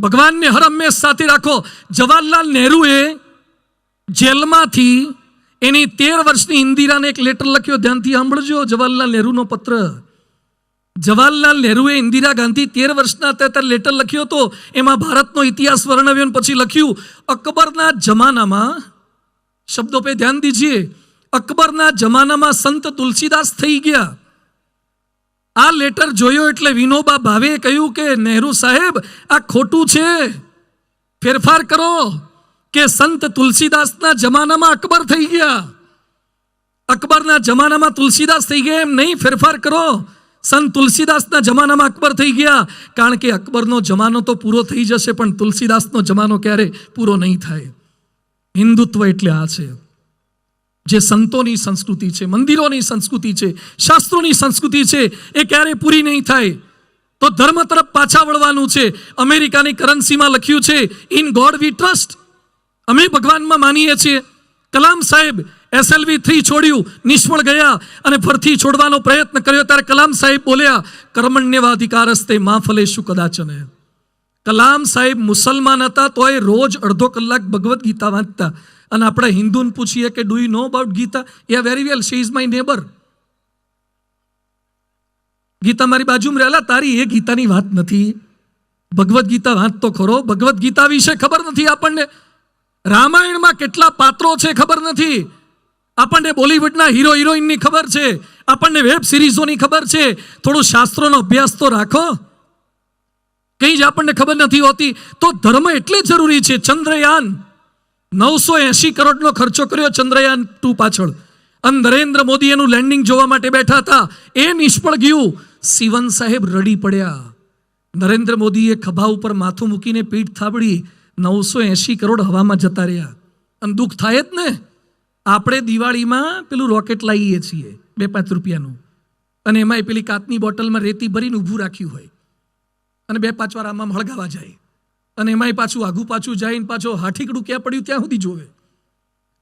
ભગવાનને હર હંમેશ સાથે રાખો. જવાહરલાલ નહેરુએ જેલમાંથી એની તેર વર્ષની ઇન્દિરાને એક લેટર લખ્યો. ધ્યાનથી સાંભળજો, જવાહરલાલ નહેરુનો પત્ર. જવાહરલાલ નહેરુએ ઇન્દિરા ગાંધી તેર વર્ષના હતા લેટર લખ્યો હતો. એમાં ભારતનો ઇતિહાસ વર્ણવ્યો પછી લખ્યું, અકબરના જમાનામાં, શબ્દો પે ધ્યાન દીજીએ, અકબરના જમાનામાં સંત તુલસીદાસ થઈ ગયા. આ લેટર જોયો એટલે વિનોબા ભાવે કહ્યું કે, નહેરુ સાહેબ, આ ખોટું છે. ફેરફાર કરો કે સંત તુલસીદાસના જમાનામાં અકબર થઈ ગયા. અકબરના જમાનામાં તુલસીદાસ થઈ ગયા એમ નહીં, ફેરફાર કરો. સંત તુલસીદાસના જમાનામાં અકબર થઈ ગયા. કારણ કે અકબરનો જમાનો તો પૂરો થઈ જશે, પણ તુલસીદાસનો જમાનો ક્યારે પૂરો નહીં થાય. હિન્દુત્વ એટલે આ છે. જે સંતોની સંસ્કૃતિ છે, મંદિરોની સંસ્કૃતિ છે, શાસ્ત્રોની સંસ્કૃતિ છે, એ ક્યારે પૂરી નહીં થાય. તો ધર્મ તરફ પાછા વળવાનું છે. અમેરિકાની કરન્સીમાં લખ્યું છે, ઇન ગોડ વી ટ્રસ્ટ. અમે ભગવાનમાં માનીએ છીએ. કલામ સાહેબ એસએલવી થ્રી છોડ્યું, નિષ્ફળ ગયા અને ફરથી છોડવાનો પ્રયત્ન કર્યો. ત્યારે કલામ સાહેબ બોલ્યા, કર્મણ્યવાધિકારસ્તે માં ફલેશું કદાચને. કલામ સાહેબ મુસલમાન હતા, તોય રોજ અડધો કલાક ભગવદ્ ગીતા વાંચતા. અને આપણે હિન્દુને પૂછીએ કે do you know about Gita? A very well she is my neighbour Gita મારી બાજુમાં રહેલા, તારી એ ગીતાની વાત નથી. ભગવદ્ ગીતા વાંચતો ખરો. ભગવદ્ ગીતા વિશે ખબર નથી આપણને. રામાયણમાં કેટલા પાત્રો છે ખબર નથી. આપણને બોલિવૂડના હીરો હિરોઈનની ખબર છે. આપણને વેબ સિરીઝોની ખબર છે. થોડું શાસ્ત્રોનો અભ્યાસ તો રાખો. કંઈ જ આપણને ખબર નથી હોતી, તો ધર્મ એટલે જરૂરી છે. ચંદ્રયાન નવસો એંશી કરોડનો ખર્ચો કર્યો ચંદ્રયાન ટુ પાછળ. અને નરેન્દ્ર મોદી એનું લેન્ડિંગ જોવા માટે બેઠા હતા. એ નિષ્ફળ ગયું. શિવન સાહેબ રડી પડ્યા. નરેન્દ્ર મોદીએ ખભા ઉપર માથું મૂકીને પીઠ થાબડી નવસો એંશી કરોડ હવામાં જતા રહ્યા. અને દુઃખ થાય જ ને? આપણે દિવાળીમાં પેલું રોકેટ લાવીએ છીએ, બે પાંચ રૂપિયાનું. અને એમાંય પેલી કાચની બોટલમાં રેતી ભરીને ઊભું રાખ્યું હોય. અને બે પાંચ વાર આમાં હળગાવા જાય. અને એમાંય પાછું આઘું પાછું જાય પાછો હાઠીકડું ક્યાં પડ્યું ત્યાં સુધી જોવે.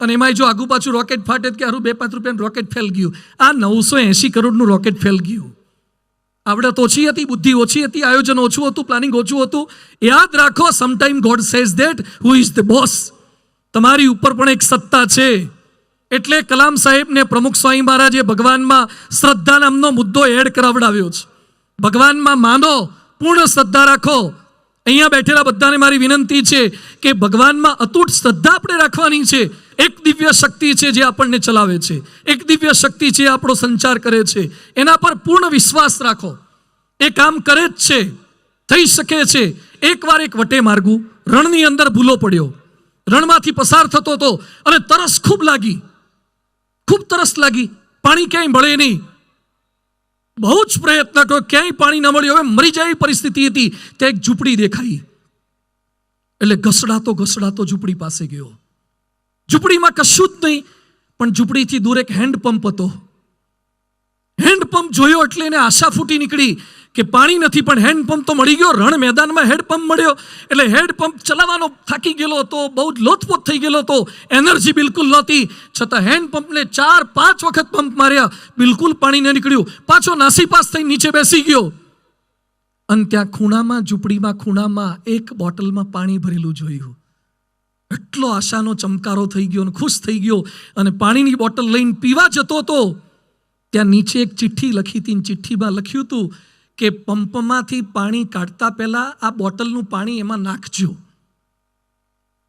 અને એમાંય જો આઘું પાછું રોકેટ ફાટે કે હારું બે પાંચ રૂપિયાનું રોકેટ ફેલ ગયું. આ નવસો એંશી કરોડનું રોકેટ ફેલ ગયું. આવડત ઓછી હતી, બુદ્ધિ ઓછી હતી, આયોજન ઓછું હતું પ્લાનિંગ ઓછું હતું. યાદ રાખો sometime God says that who is the boss તમારી ઉપર પણ એક સત્તા છે. એટલે કલામ સાહેબને પ્રમુખ સ્વામી મહારાજે ભગવાનમાં શ્રદ્ધા નામનો મુદ્દો એડ કરાવડાવ્યો છે. ભગવાનમાં માનો પૂર્ણ શ્રદ્ધા રાખો. અહીંયા બેઠેલા બધાને મારી વિનંતી છે કે ભગવાનમાં અતૂટ શ્રદ્ધા આપણે રાખવાની છે. એક દિવ્ય શક્તિ છે જે આપણને ચલાવે છે. એક દિવ્ય શક્તિ છે આપણો સંચાર કરે છે. એના પર પૂર્ણ વિશ્વાસ રાખો. એ કામ કરે જ છે. થઈ શકે છે. એકવાર એક વટે માર્ગું રણની અંદર ભૂલો પડ્યો. રણમાંથી પસાર થતો હતો અને તરસ ખૂબ લાગી. ખૂબ તરસ લાગી. પાણી ક્યાંય મળે નહીં. બહુ જ પ્રયત્ન કર્યો. ક્યાંય પાણી ન મળ્યું. હવે મરી જાય પરિસ્થિતિ હતી. ત્યાં એક ઝૂંપડી દેખાઈ. એટલે ઘસડાતો ઘસડાતો ઝૂંપડી પાસે ગયો. ઝૂંપડીમાં કશું જ નહીં, પણ ઝૂંપડીથી દૂર એક હેન્ડપંપ હતો. હેન્ડપંપ જોયો એટલે એને આશા ફૂટી નીકળી કે પાણી નથી, પણ હેન્ડપંપ તો મળી ગયો. રણ મેદાનમાં હેન્ડપંપ મળ્યો. એટલે હેન્ડપંપ ચલાવવાનો થાકી ગયેલો હતો, બહુ જ લોથપોથ થઈ ગયેલો હતો. એનર્જી બિલકુલ નહોતી. છતાં હેન્ડપંપને ચાર, પાંચ વખત પંપ માર્યા. બિલકુલ પાણી ન નીકળ્યું. પાછો નાસીપાસ થઈ નીચે બેસી ગયો. અને ત્યાં ખૂણામાં, ઝૂંપડીમાં, ખૂણામાં એક બોટલમાં પાણી ભરેલું જોયું. એટલો આશાનો ચમકારો થઈ ગયો અને ખુશ થઈ ગયો. અને પાણીની બોટલ લઈને પીવા જતો હતો. ત્યાં નીચે એક ચિઠ્ઠી લખી હતી ચિઠ્ઠીમાં લખ્યું હતું કે પંપમાંથી પાણી કાઢતા પહેલા આ બોટલનું પાણી એમાં નાખજો.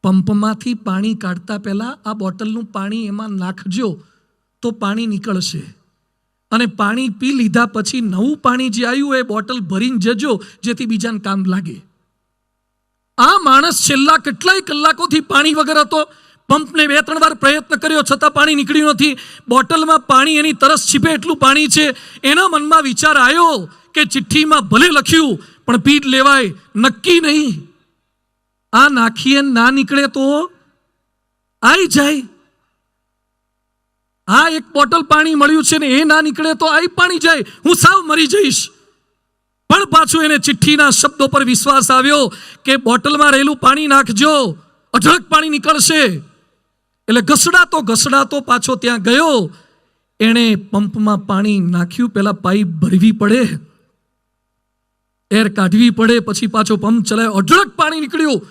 પંપમાંથી પાણી કાઢતા પહેલા આ બોટલનું પાણી એમાં નાખજો તો પાણી નીકળશે. અને પાણી પી લીધા પછી નવું પાણી જે આવ્યું એ બોટલ ભરીને જજો, જેથી બીજાને કામ લાગે. આ માણસ છેલ્લા કેટલાય કલાકોથી પાણી વગર હતો પંપને બે ત્રણ વાર પ્રયત્ન કર્યો, છતાં પાણી નીકળ્યું નથી. બોટલમાં પાણી એની તરસ છીપે એટલું પાણી છે. એના મનમાં વિચાર આવ્યો કે ચિઠ્ઠીમાં ભલે લખ્યું, પણ પીટ લેવાય, નક્કી નહીં. આ નાખીએ ના નીકળે તો આઈ જાય. આ એક બોટલ પાણી મળ્યું છે ને એ ના નીકળે તો આઈ પાણી જાય. હું સાવ મરી જઈશ. પણ પાછું એને ચિઠ્ઠીના શબ્દો પર વિશ્વાસ આવ્યો કે બોટલમાં રહેલું પાણી નાખજો. અઢળક પાણી નીકળશે. એટલે ઘસડાતો ઘસડાતો પાછો ત્યાં ગયો. એણે પંપમાં પાણી નાખ્યું પહેલાં પાઇપ ભરવી પડે. એર કાઢવી પડે, પછી પાછો પંપ ચલાવ્યો અઢળક પાણી નીકળ્યું.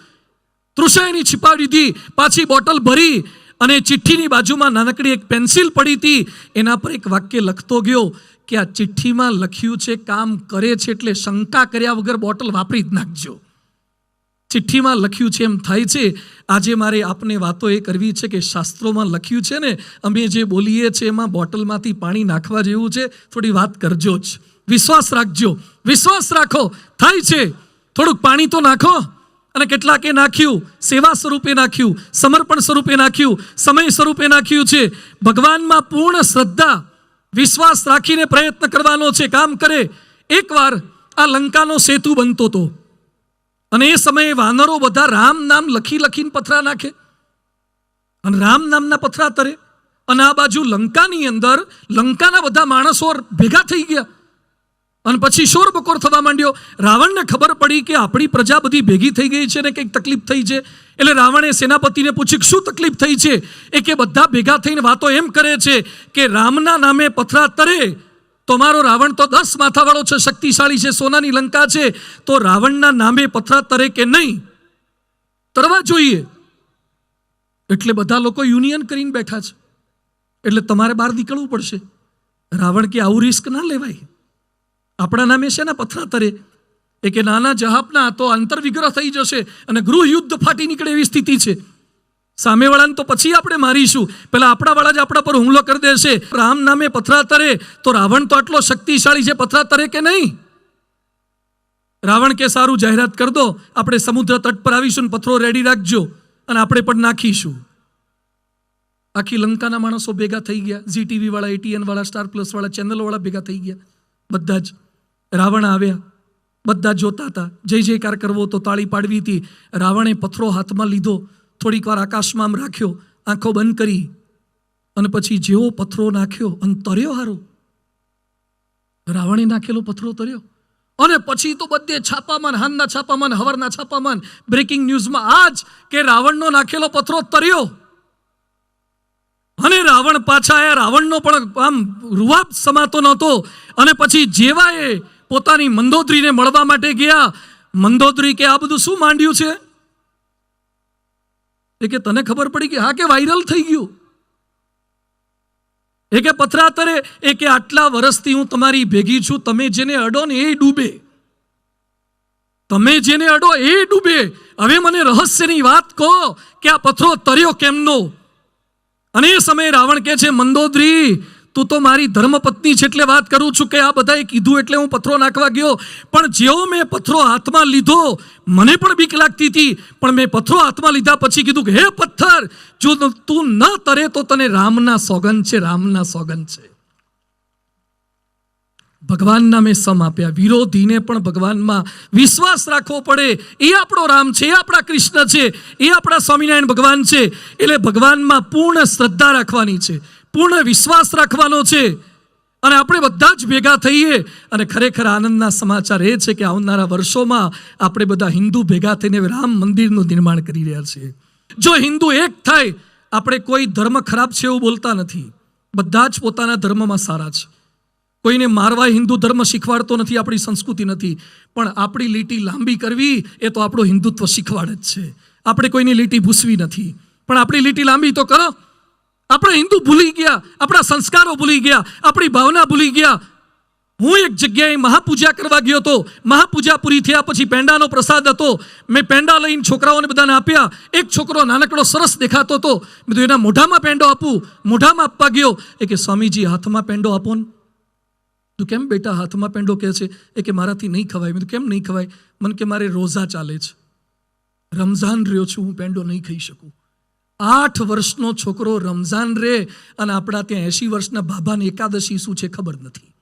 તૃષાઈની છીપાવી દીધી. પાછી બોટલ ભરી અને ચિઠ્ઠીની બાજુમાં નાનકડી એક પેન્સિલ પડી હતી. એના પર એક વાક્ય લખતો ગયો કે આ ચિઠ્ઠીમાં લખ્યું છે, કામ કરે છે એટલે શંકા કર્યા વગર બોટલ વાપરી જ નાખજો. ચિઠ્ઠીમાં લખ્યું છે એમ થાય છે. આજે મારે આપને વાતો એ કરવી છે કે શાસ્ત્રોમાં લખ્યું છે ને, અમે જે બોલીએ છીએ એમાં બોટલમાંથી પાણી નાખવા જેવું છે. થોડી વાત કરજો જ. વિશ્વાસ રાખજો. વિશ્વાસ રાખો. થાય છે. થોડુંક પાણી તો નાખો. અને કેટલાકે નાખ્યું. સેવા સ્વરૂપે નાખ્યું. સમર્પણ સ્વરૂપે નાખ્યું. સમય સ્વરૂપે નાખ્યું છે. ભગવાનમાં પૂર્ણ શ્રદ્ધા. વિશ્વાસ રાખીને પ્રયત્ન કરવાનો છે. કામ કરે. એકવાર આ લંકાનો સેતુ બનતો હતો અને એ સમયે વાનરો બધા રામ નામ લખી લખીને પથરા નાખે. અને રામ નામના પથરા તરે. અને આ બાજુ લંકાની અંદર લંકાના બધા માણસો ભેગા થઈ ગયા. અને પછી શોર બકોર થવા માંડ્યો. રાવણને ખબર પડી કે આપણી પ્રજા બધી ભેગી થઈ ગઈ છે ને કંઈક તકલીફ થઈ છે. એટલે રાવણે સેનાપતિને પૂછ્યું, શું તકલીફ થઈ છે? એ કે, બધા ભેગા થઈને વાતો એમ કરે છે કે રામના નામે પથરા તરે. તો મારો રાવણ તો દસ માથાવાળો છે, શક્તિશાળી છે, સોનાની લંકા છે, તો રાવણના નામે પથરા તરે કે નહીં? તરવા જોઈએ. એટલે બધા લોકો યુનિયન કરીને બેઠા છે. એટલે તમારે બહાર નીકળવું પડશે. રાવણ કે આવું રિસ્ક ના લેવાય. આપણા નામે છે ને પથરા તરે? એ કે નાના જહાપના તો આંતરવિગ્રહ થઈ જશે અને ગૃહ યુદ્ધ ફાટી નીકળે એવી સ્થિતિ છે. સામેવાળાને તો પછી આપણે મારીશું. પેલા આપણાવાળા જ આપણા પર હુમલો કરી દેશે. રામ નામે પથરા તરે તો રાવણ તો આટલો શક્તિશાળી છે પથરા તરે કે નહીં? રાવણ કે સારું જાહેરાત કરી દો. આપણે સમુદ્ર તટ પર આવીશું ને પથરો રેડી રાખજો. અને આપણે પણ નાખીશું. આખી લંકાના માણસો ભેગા થઈ ગયા. ઝી ટીવી વાળા સ્ટાર પ્લસ વાળા ચેનલ ભેગા થઈ ગયા. બધા જ. રાવણ આવ્યા. બધા જોતા હતા. જય જયકાર કરવો તો તાળી પાડવી હતી. રાવણે પથરો હાથમાં લીધો. થોડીક વાર આકાશમાં આમ રાખ્યો, આંખો બંધ કરી અને પછી જેવો પથરો નાખ્યો અને તર્યો હારો. રાવણે નાખેલો પથરો તર્યો. અને પછી તો બધે છાપામાં હાનના છાપામાં હવરના છાપામાં બ્રેકિંગ ન્યૂઝમાં આજ કે રાવણનો નાખેલો પથરો તર્યો. અને રાવણ પાછા એ રાવણનો પણ આમ રૂવાબ સમાતો નહોતો. અને પછી જેવા એ પોતાની મંદોદરીને મળવા માટે ગયા. મંદોદરી કે આ બધું શું માંડ્યું છે? એ કે તને ખબર પડી કે હા કે વાયરલ થઈ ગયું? એ કે પથરા તરે એ કે આટલા વર્ષથી હું તમારી ભેગી છું, તમે જેને અડો ને એ ડૂબે. તમે જેને અડો એ ડૂબે. હવે મને રહસ્યની વાત કહો કે આ પથરો તર્યો કેમનો? અને એ સમયે રાવણ કે છે, મંદોદરી તું તો મારી ધર્મપત્ની છે એટલે વાત કરું છું કે આ બધાએ કીધું એટલે હું પથ્થરો નાખવા ગયો. પણ જેવો મેં પથ્થરો હાથમાં લીધો, મને પણ બીક લાગતી હતી. પણ મેં પથ્થરો હાથમાં લીધા પછી કીધું કે, હે પથ્થર, જો તું ન તરે તો તને રામના સોગન છે, રામના સોગન છે. ભગવાનના મેં સમ આપ્યા. વિરોધીને પણ ભગવાનમાં વિશ્વાસ રાખવો પડે. એ આપણો રામ છે, એ આપણા કૃષ્ણ છે, એ આપણા સ્વામિનારાયણ ભગવાન છે. એટલે ભગવાનમાં પૂર્ણ શ્રદ્ધા રાખવાની છે. પૂર્ણ વિશ્વાસ રાખવાનો છે. અને આપણે બધા જ ભેગા થઈએ અને ખરેખર આનંદના સમાચાર એ છે કે આવનારા વર્ષોમાં આપણે બધા હિન્દુ ભેગા થઈને રામ મંદિરનું નિર્માણ કરી રહ્યા છીએ. જો હિન્દુ એક થાય, આપણે કોઈ ધર્મ ખરાબ છે એવું બોલતા નથી. બધા જ પોતાના ધર્મમાં સારા છે. કોઈને મારવા હિન્દુ ધર્મ શીખવાડતો નથી, આપણી સંસ્કૃતિ નથી. પણ આપણી લીટી લાંબી કરવી એ તો આપણું હિન્દુત્વ શીખવાડે જ છે. આપણે કોઈની લીટી ભૂસવી નથી. પણ આપણી લીટી લાંબી તો કરો. આપણે હિન્દુ ભૂલી ગયા, આપણા સંસ્કારો ભૂલી ગયા, આપણી ભાવના ભૂલી ગયા. હું એક જગ્યાએ મહાપૂજા કરવા ગયો હતો. મહાપૂજા પૂરી થયા પછી પેંડાનો પ્રસાદ હતો. મેં પેંડા લઈને છોકરાઓને બધાને આપ્યા. એક છોકરો નાનકડો સરસ દેખાતો હતો. મેં તો એના મોઢામાં પેંડો આપું. મોઢામાં આપવા ગયો. એ કે, સ્વામીજી, હાથમાં પેંડો આપો ને. તું કેમ બેટા હાથમાં પેંડો કહે છે? એ કે, મારાથી નહીં ખવાય. મેં તો કેમ નહીં ખવાય? મને કે, મારે રોઝા ચાલે છે. રમઝાન રહ્યો છું, હું પેંડો નહીં ખાઈ શકું. આઠ વર્ષનો છોકરો રમઝાન રે અને આપણા ત્યાં એસી વર્ષના બાબાને એકાદશી શું છે ખબર નથી.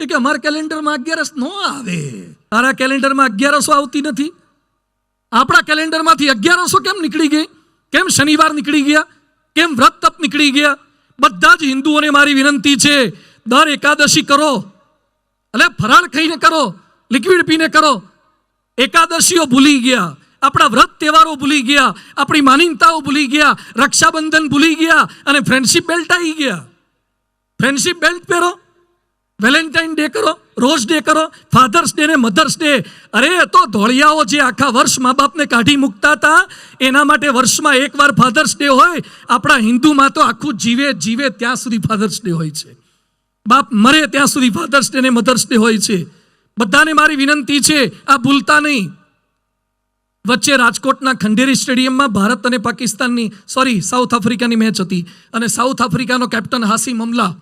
એ કે અમારા કેલેન્ડરમાં અગિયારસ ન આવે. તારા કેલેન્ડરમાં અગિયારસો આવતી નથી. આપણા કેલેન્ડરમાંથી અગિયારસો કેમ નીકળી ગઈ? કેમ શનિવાર નીકળી ગયા? કેમ વ્રત તપ નીકળી ગયા? બધા જ હિન્દુઓને મારી વિનંતી છે, દર એકાદશી કરો. એટલે ફરાળ ખાઈને કરો, લિક્વિડ પીને કરો. એકાદશીઓ ભૂલી ગયા. આપણા વ્રત તહેવારો ભૂલી ગયા, આપણી માનીનતાઓ ભૂલી ગયા, રક્ષાબંધન ભૂલી ગયા અને ફ્રેન્ડશિપ બેલ્ટ આવી ગયા. ફ્રેન્ડશિપ બેલ્ટ પહેરો વેલેન્ટાઇન ડે કરો રોઝ ડે કરો ફાધર્સ ડે ને મધર્સ ડે અરે તો ધોળિયાઓ જે આખા વર્ષ મા બાપને કાઢી મૂકતા હતા, એના માટે વર્ષમાં એકવાર ફાધર્સ ડે હોય, આપણા હિન્દુમાં તો આખું જીવે જીવે ત્યાં સુધી ફાધર્સ ડે હોય છે. બાપ મરે ત્યાં સુધી ફાધર્સ ડે ને મધર્સ ડે હોય છે. બધાને મારી વિનંતી છે, આ ભૂલતા નહીં. વચ્ચે રાજકોટના ખંડેરી સ્ટેડિયમમાં ભારત અને પાકિસ્તાનની સોરી સાઉથ આફ્રિકાની મેચ હતી. અને સાઉથ આફ્રિકાનો કેપ્ટન હાસી મમલા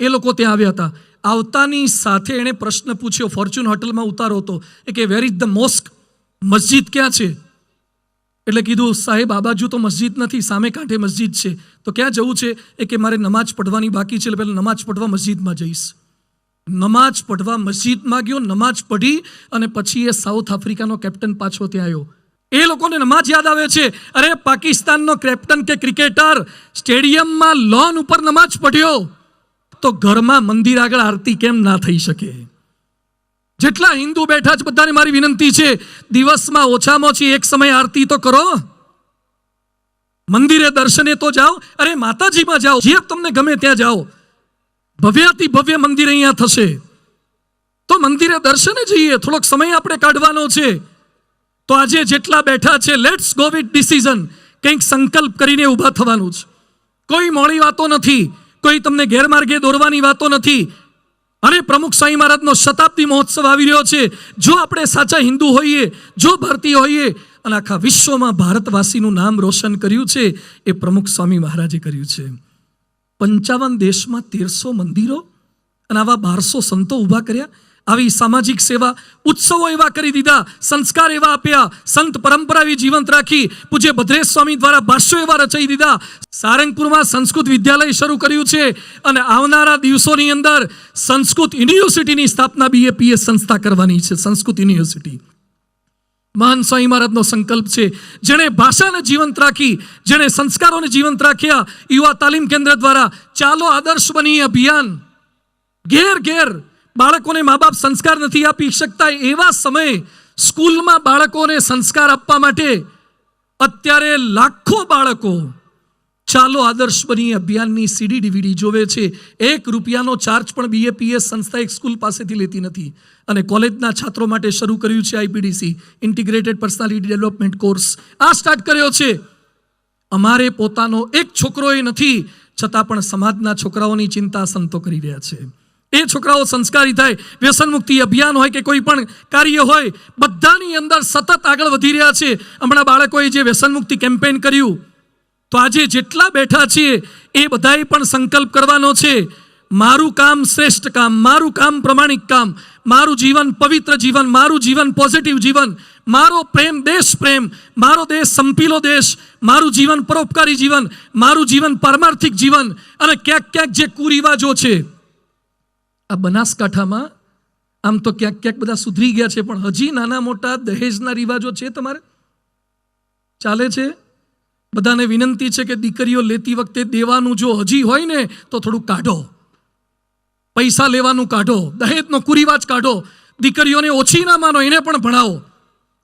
એ લોકો ત્યાં આવ્યા હતા. આવતાની સાથે એણે પ્રશ્ન પૂછ્યો, ફોર્ચ્યુન હોટલમાં ઉતારો હતો કે વેર ઇઝ ધ મોસ્ક મસ્જિદ ક્યાં છે? એટલે કીધું, સાહેબ, આ બાજુ તો મસ્જિદ નથી, સામે કાંઠે મસ્જિદ છે. તો ક્યાં જવું છે? એ કે, મારે નમાજ પઢવાની બાકી છે, એટલે પહેલાં નમાજ પઢવા મસ્જિદમાં જઈશ. નમાજ પઢવા મસ્જિદમાં ગયો, નમાજ પઢી અને પછી એ સાઉથ આફ્રિકાનો કેપ્ટન પાછો ત્યાં આવ્યો. એ લોકોને નમાજ યાદ આવે છે. અરે, પાકિસ્તાનનો કેપ્ટન કે ક્રિકેટર, સ્ટેડિયમમાં લોન ઉપર નમાજ પઢ્યો. તો ઘરમાં મંદિર આગળ આરતી કેમ ના થઈ શકે? જેટલા હિન્દુ બેઠા છે બધાને મારી વિનંતી છે, દિવસમાં ઓછામાં ઓછી એક સમય આરતી તો કરો. મંદિરે દર્શને તો જાઓ. અરે, માતાજીમાં જાઓ. જે તમને ગમે ત્યાં જાઓ. ભવ્યાતિ ભવ્ય મંદિર અહીંયા થશે. તો મંદિરે દર્શને જઈએ થોડોક સમય આપણે કાઢવાનો છે. તો આજે જેટલા બેઠા છે લેટ્સ ગો વિથ ડિસિઝન કંઈક સંકલ્પ કરીને ઊભા થવાનું છે. કોઈ મોડી વાતો નથી, કોઈ તમને ગેરમાર્ગે દોરવાની વાતો નથી. અને પ્રમુખ સ્વામી મહારાજનો શતાબ્દી મહોત્સવ આવી રહ્યો છે. જો આપણે સાચા હિન્દુ હોઈએ, જો ભારતીય હોઈએ, અને આખા વિશ્વમાં ભારતવાસીનું નામ રોશન કર્યું છે, એ પ્રમુખ સ્વામી મહારાજે કર્યું છે. પંચાવન દેશમાં તેરસો મંદિરો અને આવા બારસો સંતો ઊભા કર્યા. આવી સામાજિક સેવા, ઉત્સવો એવા કરી દીધા, સંસ્કાર એવા આપ્યા, સંત પરંપરા એવી જીવંત રાખી, પૂજ્ય ભદ્રેશ સ્વામી દ્વારા ભાષ્યો એવા રચાઈ દીધા. સારંગપુરમાં સંસ્કૃત વિદ્યાલય શરૂ કર્યું છે અને આવનારા દિવસોની અંદર સંસ્કૃત યુનિવર્સિટીની સ્થાપના બીએપીએસ સંસ્થા કરવાની છે, સંસ્કૃત યુનિવર્સિટી. મહાન સ્વામી મહારાજનો સંકલ્પ છે. જેણે ભાષાને જીવંત રાખી, જેણે સંસ્કારોને જીવંત રાખ્યા, યુવા તાલીમ કેન્દ્ર દ્વારા ચાલો આદર્શ બની અભિયાન. ઘેર ઘેર બાળકોને મા બાપ સંસ્કાર નથી આપી શકતા એવા સમયે સ્કૂલમાં બાળકોને સંસ્કાર આપવા માટે અત્યારે લાખો બાળકો ચાલો આદર્શ બની અભિયાનની સીડી ડીવીડી. જોવે છે, એક રૂપિયાનો ચાર્જ પણ બીએપીએસ સંસ્થા એક સ્કૂલ પાસેથી લેતી નથી. અને કોલેજના છાત્રો માટે શરૂ કર્યું છે IPDC integrated personality development course આ સ્ટાર્ટ કર્યો છે. અમારે પોતાનો એક છોકરો એ નથી, છતાં પણ સમાજના છોકરાઓની ચિંતા સંતો કરી રહ્યા છે. એ છોકરાઓ સંસ્કારી થાય, વ્યસન મુક્તિ અભિયાન હોય કે કોઈ પણ કાર્ય હોય, બધાની અંદર સતત આગળ વધી રહ્યા છે. હમણાં બાળકોએ જે વ્યસન મુક્તિ કેમ્પેન કર્યું તો આજે જેટલા બેઠા છીએ, એ બધાએ પણ સંકલ્પ કરવાનો છે. મારું કામ શ્રેષ્ઠ કામ, મારું કામ પ્રમાણિક કામ, મારું જીવન પવિત્ર જીવન, મારું જીવન પોઝિટિવ જીવન, મારો પ્રેમ દેશ પ્રેમ, મારો દેશ સંપીલો દેશ, મારું જીવન પરોપકારી જીવન, મારું જીવન પારમાર્થિક જીવન અને ક્યાંક ક્યાંક જે કુરિવાજો છે. આ બનાસકાંઠામાં આમ તો ક્યાંક ક્યાંક બધા સુધરી ગયા છે, પણ હજી નાના મોટા દહેજના રિવાજો છે તમારે? ચાલે છે? બધાને વિનંતી છે કે દીકરીઓ લેતી વખતે દેવાનું જો હજી હોય ને, તો થોડું કાઢો. પૈસા લેવાનું કાઢો, દહેજનો કુરિવાજ કાઢો. દીકરીઓને ઓછી ના માનો, એને પણ ભણાવો.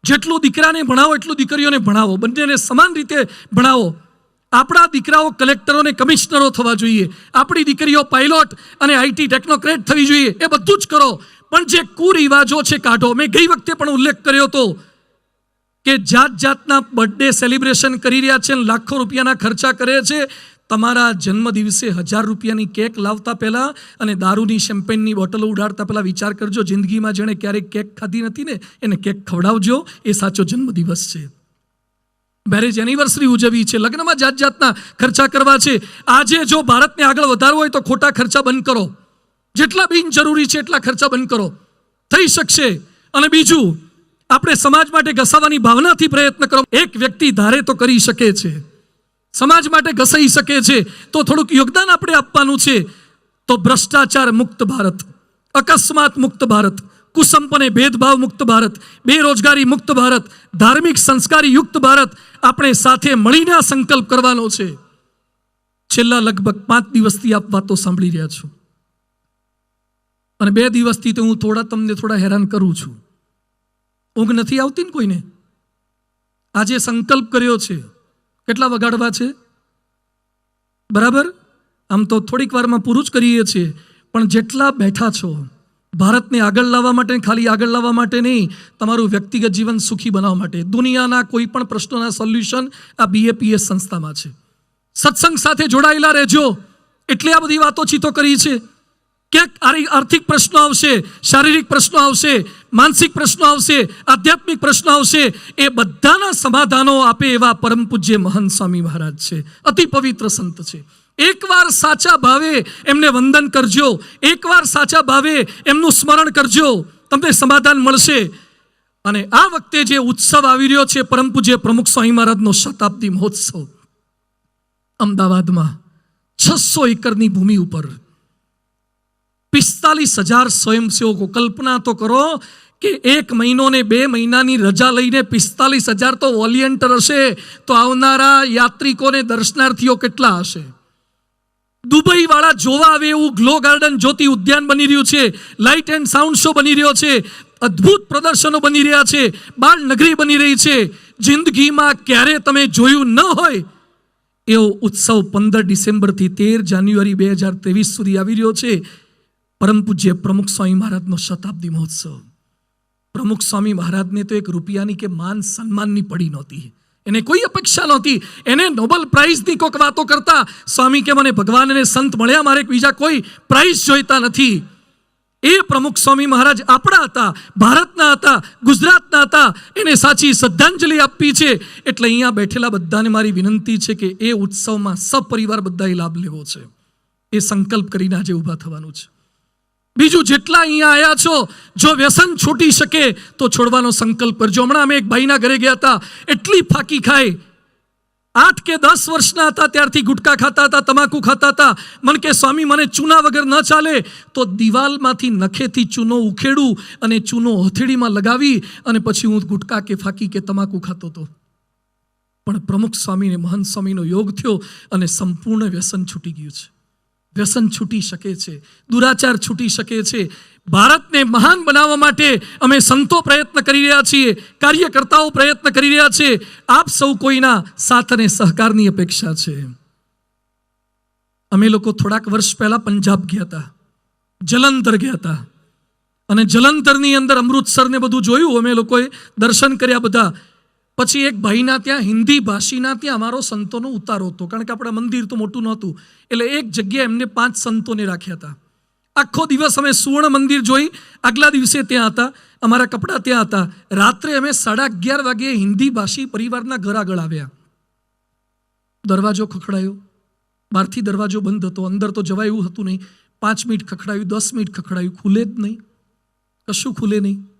જેટલું દીકરાને ભણાવો, એટલું દીકરીઓને ભણાવો. બંનેને સમાન રીતે ભણાવો. આપણા દીકરાઓ કલેક્ટરો અને કમિશનરો થવા જોઈએ. આપણી દીકરીઓ પાયલોટ અને આઈટી ટેકનોક્રેટ થવી જોઈએ. એ બધું જ કરો. પણ જે કુરિવાજો છે, કાઢો. મેં ગઈ વખતે પણ ઉલ્લેખ કર્યો હતો. કે જાત જાતના બર્થડે સેલિબ્રેશન કરી રહ્યા છે અને લાખો રૂપિયાના ખર્ચા કરે છે. તમારા જન્મ દિવસે હજાર રૂપિયાની કેક લાવતા પહેલાં અને દારૂની શેમ્પેનની બોટલો ઉડાડતા પહેલાં વિચાર કરજો. જિંદગીમાં જેણે ક્યારેક કેક ખાધી નથી ને, એને કેક ખવડાવજો. એ સાચો જન્મદિવસ છે. મેરેજ એનિવર્સરી ઉજવી છે. લગ્નમાં જાત જાતના ખર્ચા કરવા છે. આજે જો ભારતને આગળ વધારવો હોય તો ખોટા ખર્ચા બંધ કરો. જેટલા બિનજરૂરી છે એટલા ખર્ચા બંધ કરો. થઈ શકશે. અને બીજું આપણે સમાજ માટે ઘસાવાની ભાવનાથી પ્રયત્ન કરો. એક વ્યક્તિ ધારે તો કરી શકે છે. સમાજ માટે ઘસાઈ શકે છે. તો થોડુંક યોગદાન આપણે આપવાનું છે. તો ભ્રષ્ટાચાર મુક્ત ભારત, અકસ્માત મુક્ત ભારત કુસંપને ભેદભાવ મુક્ત ભારત, બેરોજગારી મુક્ત ભારત, ધાર્મિક સંસ્કારી યુક્ત ભારત આપણે સાથે મળીને આ સંકલ્પ કરવાનો છે. છેલ્લા લગભગ પાંચ દિવસથી આપ વાતો સાંભળી રહ્યા છો. અને બે દિવસથી તો હું થોડા તમને થોડા હેરાન કરું છું. ઊંઘ નથી આવતી ને કોઈને? આજે સંકલ્પ કર્યો છે. કેટલા વગાડવા છે? બરાબર? આમ તો થોડીક વારમાં પૂરું જ કરીએ છીએ. પણ જેટલા બેઠા છો, ભારતને આગળ લાવવા માટે, ખાલી આગળ લાવવા માટે નહીં, તમારું વ્યક્તિગત જીવન સુખી બનાવવા માટે. દુનિયાના કોઈ પણ પ્રશ્નોના સોલ્યુશન આ બીએપીએસ સંસ્થામાં છે. સત્સંગ સાથે જોડાયેલા રહેજો. એટલે આ બધી વાતો ચીતો કરી છે. ક્યાંક આરી- આર્થિક પ્રશ્નો આવશે, શારીરિક પ્રશ્નો આવશે માનસિક પ્રશ્નો આવશે, આધ્યાત્મિક પ્રશ્નો આવશે, એ બધાના સમાધાનો આપે એવા પરમ પૂજ્ય મહંત સ્વામી મહારાજ છે. અતિ પવિત્ર સંત છે. એકવાર સાચા ભાવે એમને વંદન કરજો, એકવાર સાચા ભાવે એમનું સ્મરણ કરજો, તમને સમાધાન મળશે. અને આ વખતે જે ઉત્સવ આવી રહ્યો છે, પરમ પૂજ્ય પ્રમુખ સ્વામી મહારાજનો શતાબ્દી મહોત્સવ, અમદાવાદમાં છસો એકરની ભૂમિ ઉપર પિસ્તાલીસ હજાર સ્વયંસેવકો, કલ્પના તો કરો કે એક મહિનો ને બે મહિનાની રજા લઈને પિસ્તાલીસ હજાર તો વોલિયન્ટર હશે, તો આવનારા યાત્રિકોને દર્શનાર્થીઓ કેટલા હશે? દુબઈ વાળા જોવા આવે એવું ગ્લો ગાર્ડન જ્યોતિ ઉદ્યાન બની રહ્યું છે, લાઇટ એન્ડ સાઉન્ડ શો બની રહ્યો છે, અદ્ભુત પ્રદર્શનો બની રહ્યા છે બાળ નગરી બની રહી છે. જિંદગીમાં ક્યારે તમે જોયું ન હોય એવો ઉત્સવ પંદર ડિસેમ્બરથી તેર જાન્યુઆરી બે હજાર ત્રેવીસ સુધી આવી રહ્યો છે. પરમ પૂજ્ય પ્રમુખ સ્વામી મહારાજનો શતાબ્દી મહોત્સવ. પ્રમુખ સ્વામી મહારાજને તો એક રૂપિયાની કે માન સન્માનની પડી નહોતી. એને કોઈ અપેક્ષા નહોતી. એને નોબલ પ્રાઇઝની કોઈક વાતો કરતા સ્વામી કે મને ભગવાન અને સંત મળ્યા, મારે બીજા કોઈ પ્રાઇઝ જોઈતા નથી. એ પ્રમુખ સ્વામી મહારાજ આપણા હતા, ભારતના હતા, ગુજરાતના હતા. એને સાચી શ્રદ્ધાંજલિ આપવી છે. એટલે અહીંયા બેઠેલા બધાને મારી વિનંતી છે કે એ ઉત્સવમાં સપરિવાર બધાએ લાભ લેવો છે. એ સંકલ્પ કરીને આજે ઊભા થવાનું છે. બીજું જેટલા અહીંયા આવ્યા છો, જો વ્યસન છૂટી શકે, તો છોડવાનો સંકલ્પ કરજો. હમણાં અમે એક ભાઈના ઘરે ગયા હતા, એટલી ફાકી ખાય આઠ કે દસ વર્ષના હતા, ત્યારથી ગુટકા ખાતા હતા, તમાકુ ખાતા હતા. મને કે, સ્વામી, મને ચૂના વગર ન ચાલે. તો દિવાલમાંથી નખેથી ચૂનો ઉખેડું અને ચૂનો હથેળીમાં લગાવી અને પછી હું ગુટકા કે ફાકી કે તમાકુ ખાતો હતો. પણ પ્રમુખ સ્વામીને મહંત સ્વામીનો યોગ થયો અને સંપૂર્ણ વ્યસન છૂટી ગયું છે. વ્યસન છૂટી શકે છે, દુરાચાર છૂટી શકે છે. ભારતને મહાન બનાવવા માટે અમે સંતો પ્રયત્ન કરી રહ્યા છીએ, કાર્યકર્તાઓ પ્રયત્ન કરી રહ્યા છે. આપ સૌ કોઈના સાથ અને સહકારની અપેક્ષા છે. અમે લોકો થોડાક વર્ષ પહેલા પંજાબ ગયા હતા, જલંધર ગયા હતા. અને જલંધરની અંદર અમૃતસરને બધું જોયું, અમે લોકોએ દર્શન કર્યા બધા. પછી એક ભાઈના ત્યાં, હિન્દી ભાષીના ત્યાં અમારો સંતોનો ઉતારો હતો. કારણ કે આપણા મંદિર તો મોટું નહોતું. એટલે એક જગ્યાએ એમને પાંચ સંતોને રાખ્યા હતા. આખો દિવસ અમે સુવર્ણ મંદિર જોઈ, આગલા દિવસે ત્યાં હતા, અમારા કપડાં ત્યાં હતા. રાત્રે અમે સાડા અગિયાર વાગે હિન્દી ભાષી પરિવારના ઘર આગળ આવ્યા. દરવાજો ખખડાયો. બહારથી દરવાજો બંધ હતો. અંદર તો જવાય હતું નહીં. પાંચ મિનિટ ખખડાયું, દસ મિનિટ ખખડાયું, ખુલે જ નહીં. કશું ખુલે નહીં.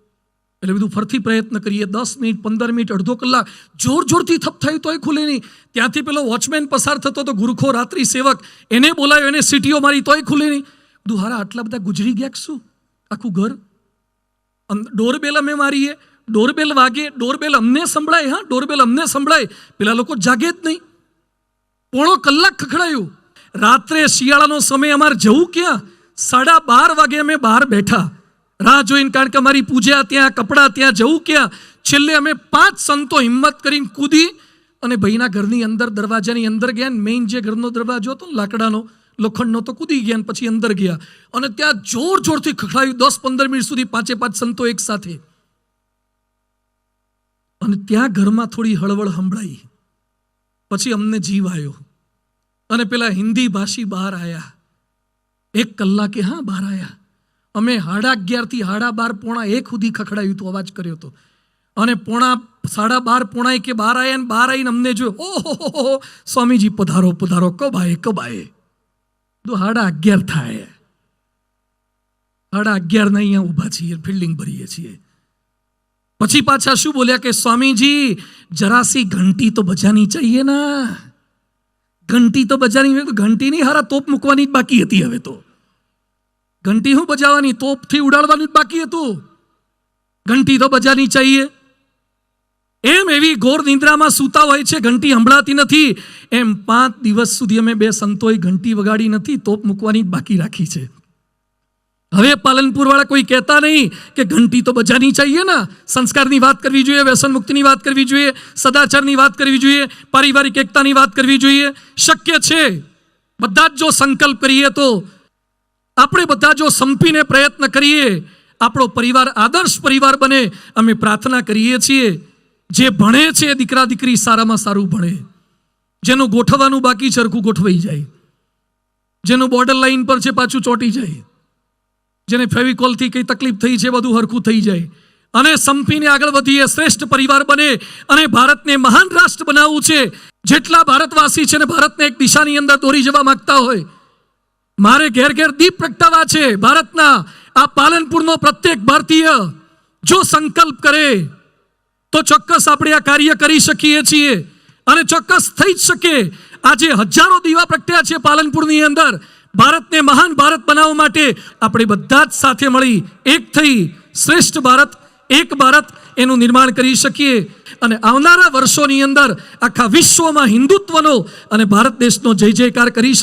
એટલે બધું ફરતી પ્રયત્ન કરીએ. દસ મિનિટ, પંદર મિનિટ, અડધો કલાક. જોર જોરથી થપ થાય તોય ખુલે નહીં. ત્યાંથી પેલો વોચમેન પસાર થતો તો ગુરખો રાત્રિ સેવક. એને બોલાયો, એને સીટીઓ મારી તોય ખુલે નહીં. બધું હારા, આટલા બધા ગુજરી ગયા શું? આખું ઘર? ડોરબેલ અમે મારીએ. ડોરબેલ વાગે, ડોરબેલ અમને સંભળાય, હા, ડોરબેલ અમને સંભળાય. પેલા લોકો જાગે જ નહીં. પોણો કલાક ખખડાયું. રાત્રે શિયાળાનો સમય અમારે જવું ક્યાં? સાડા બાર વાગે અમે બહાર બેઠા. રાહ જોઈને કારણ કે અમારી પૂજા ત્યાં, કપડાં ત્યાં, જવું ક્યાં? છેલ્લે અમે પાંચ સંતો હિંમત કરીને કૂદી અને ભાઈના ઘરની અંદર, દરવાજાની અંદર ગયા મેઇન જે ઘરનો દરવાજો હતો ને, લાકડાનો, લોખંડનો તો કૂદી ગયા ને પછી અંદર ગયા. અને ત્યાં જોર જોરથી ખખડાયું, દસ પંદર મિનિટ સુધી પાંચે પાંચ સંતો એક સાથે. અને ત્યાં ઘરમાં થોડી હળવળ સંભળાઈ. પછી અમને જીવ આવ્યો. અને પેલા હિન્દી ભાષી બહાર આવ્યા એક કલાકે, હા, બહાર આવ્યા અમે સાડા અગિયારથી સાડા બાર પોણા એક સુધી ખખડાયું હતું અવાજ કર્યો હતો અને પોણા સાડા બાર પોણા કે બાર આવ્યા બાર આવીને અમને જોયો ઓહો સ્વામીજી, પધારો પધારો કબાય કબાય તો સાડા અગિયાર થાય. સાડા અગિયારના અહીંયા ઊભા છીએ, ફિલ્ડિંગ ભરીએ છીએ. પછી પાછા શું બોલ્યા કે, સ્વામીજી, જરાસી ઘંટી તો બજાની ચાહીએ ના. ઘંટી તો બજાની ઘંટી નહીં હારા તોપ મૂકવાની જ બાકી હતી હવે તો. ઘંટી શું બજાવવાની તોપથી ઉડાડવાનું જ બાકી હતું. ઘંટી તો બજાની ચાહીએ એમ એવી ઘોર નિંદ્રામાં સૂતા હોય છે, ઘંટી સંભળાતી નથી. એમ પાંચ દિવસ સુધી અમે બે સંતોએ ઘંટી વગાડી નથી, તોપ મૂકવાની બાકી રાખી છે. હવે પાલનપુરવાળા કોઈ કહેતા નહીં કે ઘંટી તો બજાની ચાહીએ ને. સંસ્કારની વાત કરવી જોઈએ વ્યસન મુક્તિની વાત કરવી જોઈએ, સદાચારની વાત કરવી જોઈએ, પારિવારિક એકતાની વાત કરવી જોઈએ. શક્ય છે. બધા જ જો સંકલ્પ કરીએ તો આપણે બધા જો સંપીને પ્રયત્ન કરીએ, આપણો પરિવાર આદર્શ પરિવાર બને, અમે પ્રાર્થના કરીએ છીએ, જે ભણે છે દીકરા દીકરી સારામાં સારું ભણે, જેનું ગોઠવવાનું બાકી સરખું ગોઠવાઈ જાય, જેનું બોર્ડર લાઈન પર છે, પાછું ચોંટી જાય, જેને ફેવિકોલથી કંઈ તકલીફ થઈ છે, બધું હરખું થઈ જાય. અને સંપીને આગળ વધીએ, શ્રેષ્ઠ પરિવાર બને અને ભારતને મહાન રાષ્ટ્ર બનાવવું છે. જેટલા ભારતવાસી છે ને ભારતને એક દિશાની અંદર દોરી જવા માંગતા હોય મારે ઘેર ઘેર દીપ પ્રગટાવા છે ભારતના. આ પાલનપુરનો પ્રત્યેક ભારતીય જો સંકલ્પ કરે, તો ચોક્કસ આપણે આ કાર્ય કરી શકીએ છીએ અને ચોક્કસ થઈ જ શકે. આજે હજારો દીવા પ્રગટ્યા છે પાલનપુરની અંદર. ભારતને મહાન ભારત બનાવવા માટે આપણે બધા જ સાથે મળી એક થઈ શ્રેષ્ઠ ભારત, એક ભારત એનું નિર્માણ કરી શકીએ. અને આવનારા વર્ષોની અંદર આખા વિશ્વમાં હિન્દુત્વનો અને ભારત દેશનો જય જયકાર કરી શકીએ.